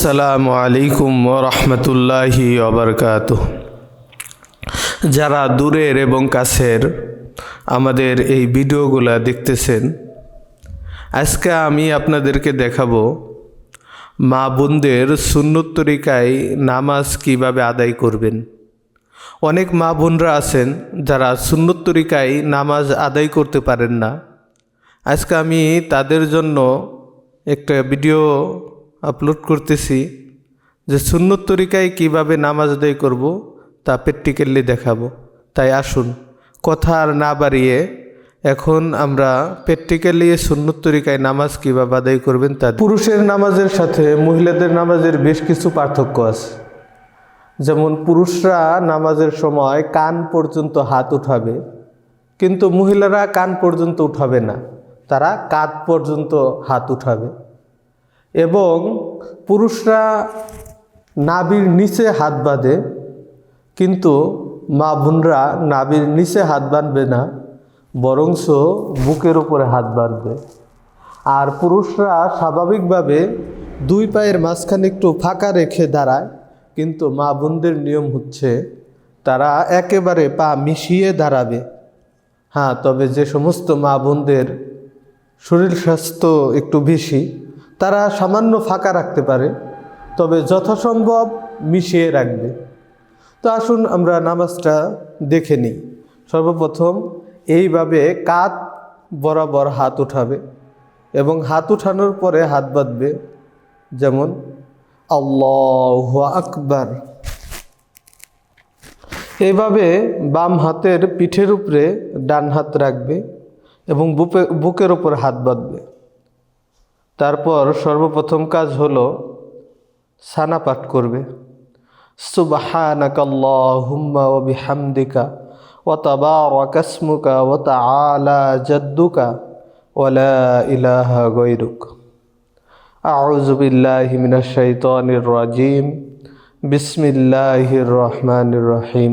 আসসালামু আলাইকুম রহমতুল্লাহি অবরকাত যারা দূরের এবং কাছের আমাদের এই ভিডিওগুলো দেখতেছেন, আজকে আমি আপনাদেরকে দেখাবো মা বোনদের সুন্নত তরিকায় নামাজ কীভাবে আদায় করবেন। অনেক মা বোনরা আছেন যারা সুন্নত তরিকায় নামাজ আদায় করতে পারেন না। আজকে আমি তাদের জন্য একটা ভিডিও আপলোড করতেছি যে সুন্নত তরিকায় কীভাবে নামাজ আদায় করব তা প্র্যাকটিক্যালি দেখাবো। তাই আসুন, কথা আর না বাড়িয়ে এখন আমরা প্র্যাকটিক্যালি সুন্নত তরিকায় নামাজ কীভাবে আদায় করবেন তা পুরুষের নামাজের সাথে মহিলাদের নামাজের বেশ কিছু পার্থক্য আছে। যেমন পুরুষরা নামাজের সময় কান পর্যন্ত হাত উঠাবে, কিন্তু মহিলারা কান পর্যন্ত উঠাবে না, তারা কাঁধ পর্যন্ত হাত উঠাবে। এবং পুরুষরা নাবির নিচে হাত বাঁধে, কিন্তু মা বোনরা নাবির নিচে হাত বাঁধবে না বরংস বুকের উপরে হাত বাঁধবে। আর পুরুষরা স্বাভাবিকভাবে দুই পায়ের মাঝখানে একটু ফাঁকা রেখে দাঁড়ায়, কিন্তু মা বোনদের নিয়ম হচ্ছে তারা একেবারে পা মিশিয়ে দাঁড়াবে। হ্যাঁ তবে যে সমস্ত মা বোনদের শরীর স্বাস্থ্য একটু বেশি তারা সামান্য ফাঁকা রাখতে পারে, তবে যথাসম্ভব মিশিয়ে রাখবে। তো আসুন আমরা নামাজটা দেখে নিই। সর্বপ্রথম এইভাবে কাত বরাবর হাত উঠাবে এবং হাত উঠানোর পরে হাত বাঁধবে, যেমন, আল্লাহ আকবার। এইভাবে বাম হাতের পিঠের উপরে ডান হাত রাখবে এবং বুকে বুকের উপর হাত বাঁধবে। তারপর সর্বপ্রথম কাজ হলো সানা পাঠ করবে। সুবাহানাকাল্লাহুম্মা ওয়া বিহামদিকা ওয়া তাবারাকা জাদ্দুকা ইলাহা বিসমিল্লাহির রহিম।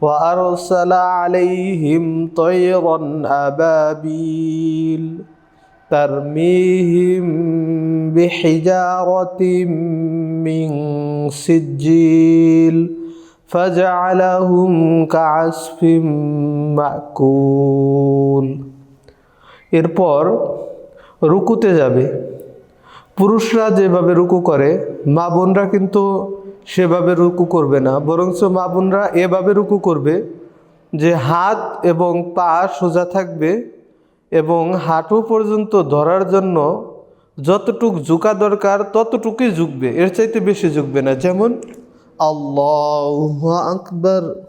وأرسل عليهم طيرا أبابيل ترميهم بحجارة من سجيل فجعلهم كعصف مأكول এরপর রুকুতে যাবে পুরুষরা যেভাবে রুকু করে মা বোনরা কিন্তু সেভাবে রুকু করবে না। বরঞ্চ মা বোনরা এভাবে রুকু করবে যে হাত এবং পা সোজা থাকবে এবং হাঁটু পর্যন্ত ধরার জন্য যতটুক ঝুঁকা দরকার ততটুকুই ঝুঁকবে। এর চাইতে বেশি ঝুঁকবে না। যেমন, আল্লাহ আকবর।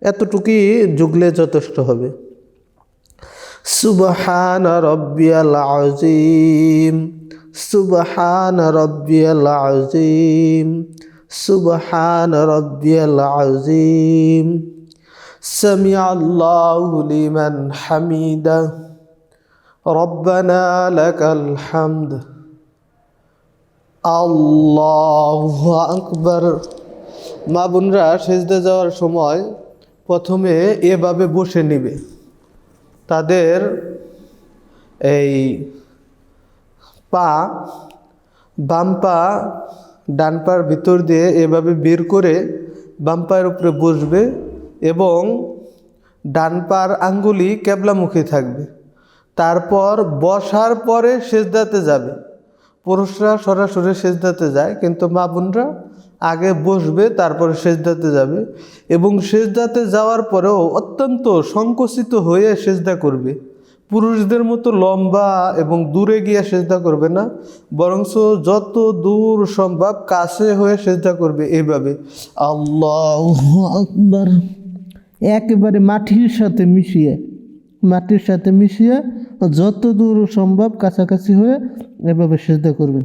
এতটুকুই ঝুঁকলে যথেষ্ট হবে। সুবহান রব্বিয়াল আজিম সুবহান রব্বিয়াল আজিম সুবহান রব্বিয়াল আজিম سمع الله لمن حميده ربنا لك الحمد আল্লাহ আকবর মা বোনরা সেজদে যাওয়ার সময় প্রথমে এভাবে বসে নিবে তাদের এই পা, বাম পা, ডান পার ভিতর দিয়ে এভাবে বের করে বাম পায়ের উপরে বসবে এবং ডান পার আঙ্গুলি কেবলামুখী থাকবে। তারপর বসার পরে সেজদাতে যাবে। পুরুষরা সরাসরি সেজদাতে যায়, কিন্তু মা বোনরা আগে বসবে, তারপরে সেজদাতে যাবে। এবং সেজদাতে যাওয়ার পরেও অত্যন্ত সংকুচিত হয়ে সেজদা করবে। পুরুষদের মতো লম্বা এবং দূরে গিয়ে সেজদা করবে না, বরঞ্চ যত দূর সম্ভব কাছে হয়ে সেজদা করবে এইভাবে আল্লাহ আকবার। একেবারে মাটির সাথে মিশিয়ে, মাটির সাথে মিশিয়ে যত দূর সম্ভব কাছাকাছি হয়ে এভাবে সেজদা করবেন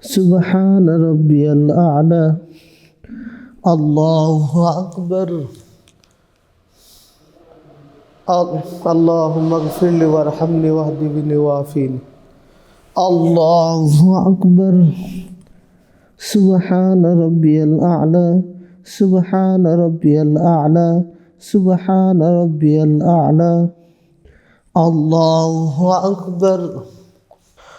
سبحان ربي الأعلى. الله أكبر. اللهم اغفر لي وارحمني واهدني وعافيني الله أكبر. سبحان ربي الأعلى. سبحان ربي الأعلى. سبحان ربي الأعلى. الله أكبر.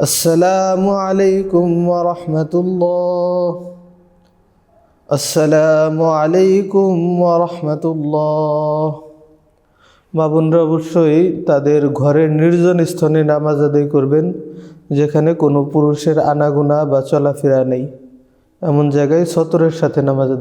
السلام عليكم ورحمة الله السلام عليكم ورحمة الله মা বোনরা অবশ্যই তাদের ঘরের নির্জন স্থানে নামাজ আদায় করবেন যেখানে কোনো পুরুষের আনাগোনা বা চলাফেরা নেই এমন জায়গায় সতরের সাথে নামাজ আদায়